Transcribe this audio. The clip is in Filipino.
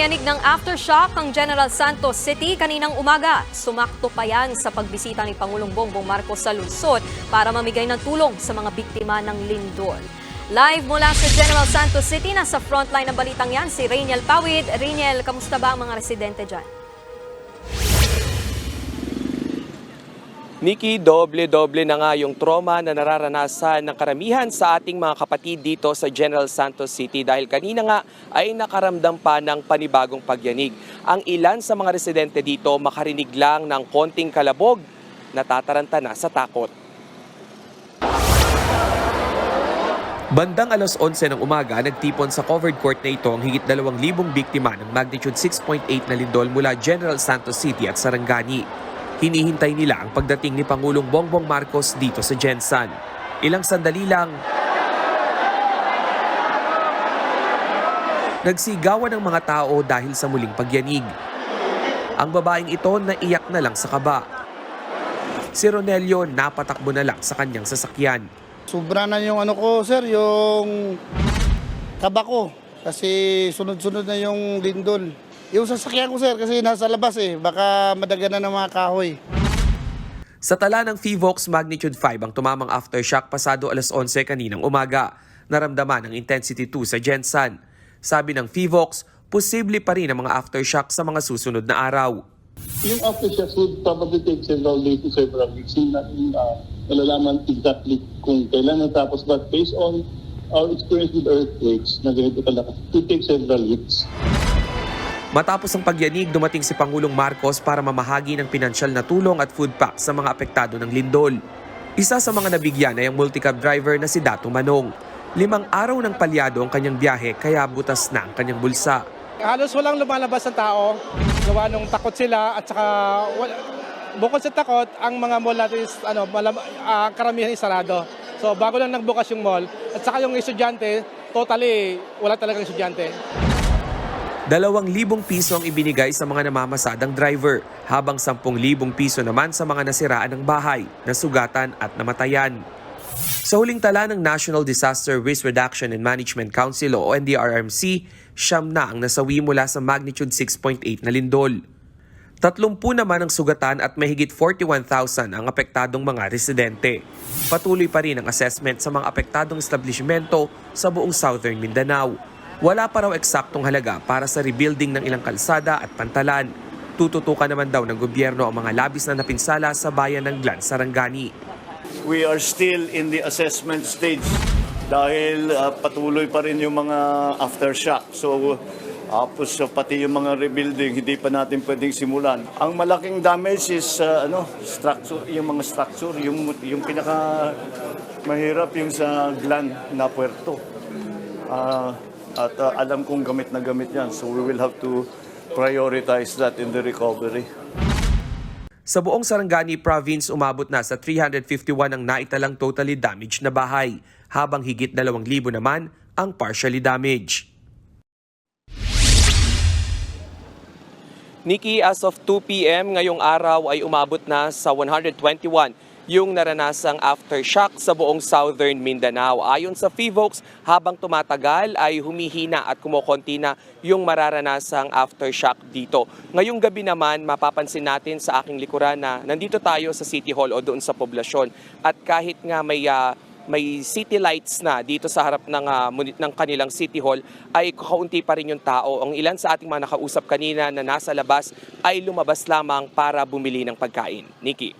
Ipiniyanig ng aftershock ang General Santos City kaninang umaga. Sumakto pa yan sa pagbisita ni Pangulong Bongbong Marcos sa lungsod para mamigay ng tulong sa mga biktima ng lindol. Live mula sa General Santos City, nasa frontline ng balitang yan si Rainiel Pawid. Rainiel, kamusta ba ang mga residente dyan? Nikki, doble-doble na nga yung trauma na nararanasan ng karamihan sa ating mga kapatid dito sa General Santos City dahil kanina nga ay nakaramdam pa ng panibagong pagyanig. Ang ilan sa mga residente dito makarinig lang ng konting kalabog, natataranta na sa takot. Bandang alas 11 ng umaga, nagtipon sa covered court na ito ang higit 2,000 biktima ng magnitude 6.8 na lindol mula General Santos City at Sarangani. Hinihintay nila ang pagdating ni Pangulong Bongbong Marcos dito sa Jensan. Ilang sandali lang, nagsigawan ng mga tao dahil sa muling pagyanig. Ang babaeng ito naiyak na lang sa kaba. Si Ronelio napatakbo na lang sa kanyang sasakyan. Sobra na yung ano ko, sir, yung kaba ko. Kasi sunod-sunod na yung lindol. Yung sasakyan ko, sir, kasi nasa labas eh. Baka madaganan ng mga kahoy. Sa tala ng FIVOX Magnitude 5 ang tumamang aftershock pasado alas 11 kaninang umaga. Naramdaman ang intensity 2 sa Jensan. Sabi ng FIVOX, posible pa rin ang mga aftershock sa mga susunod na araw. Yung aftershocks would probably take several days to several weeks. Yung uh, malalaman exactly kung kailan natapos. But based on our experience with earthquakes na ganito talaga, it will take several weeks. Matapos ang pagyanig, dumating si Pangulong Marcos para mamahagi ng pinansyal na tulong at food pack sa mga apektado ng lindol. Isa sa mga nabigyan ay ang multicab driver na si Dato Manong. Limang araw ng palyado ang kanyang biyahe kaya butas na ang kanyang bulsa. halos walang lumalabas ng tao. Gawa nung takot sila at saka bukod sa takot, ang mga mall natin is ano, malam, ah, karamihan is sarado. So bago lang nagbukas yung mall at saka yung estudyante, totally wala talagang estudyante. Dalawang libong piso ang ibinigay sa mga namamasadang driver, habang sampung libong piso naman sa mga nasiraan ng bahay, nasugatan at namatayan. Sa huling tala ng National Disaster Risk Reduction and Management Council o NDRRMC, siyam na ang nasawi mula sa magnitude 6.8 na lindol. Tatlumpu naman ang sugatan at mahigit 41,000 ang apektadong mga residente. Patuloy pa rin ang assessment sa mga apektadong establishmento sa buong Southern Mindanao. Wala pa raw eksaktong halaga para sa rebuilding ng ilang kalsada at pantalan. Tututukan naman daw ng gobyerno ang mga labis na napinsala sa bayan ng Glan, Sarangani. we are still in the assessment stage dahil uh, patuloy pa rin yung mga aftershock. So, tapos uh, pati yung mga rebuilding, hindi pa natin pwedeng simulan. Ang malaking damage is uh, ano, structure, yung mga structure, yung, yung pinaka mahirap yung sa Glan na puerto. Ah, at uh, alam kong gamit na gamit yan. So we will have to prioritize that in the recovery. Sa buong Sarangani province, umabot na sa 351 ang naitalang totally damaged na bahay, habang higit 2,000 naman ang partially damaged. Nikki, as of 2 p.m. ngayong araw ay umabot na sa 121 yung naranasang aftershock sa buong Southern Mindanao. Ayon sa FIVOX, habang tumatagal ay humihina at kumukonti na yung mararanasang aftershock dito. Ngayong gabi naman, mapapansin natin sa aking likuran na nandito tayo sa City Hall o doon sa poblasyon. At kahit nga may ah, may city lights na dito sa harap ng, muni- ng kanilang City Hall ay kaunti pa rin yung tao. Ang ilan sa ating mga nakausap kanina na nasa labas ay lumabas lamang para bumili ng pagkain. Nikki.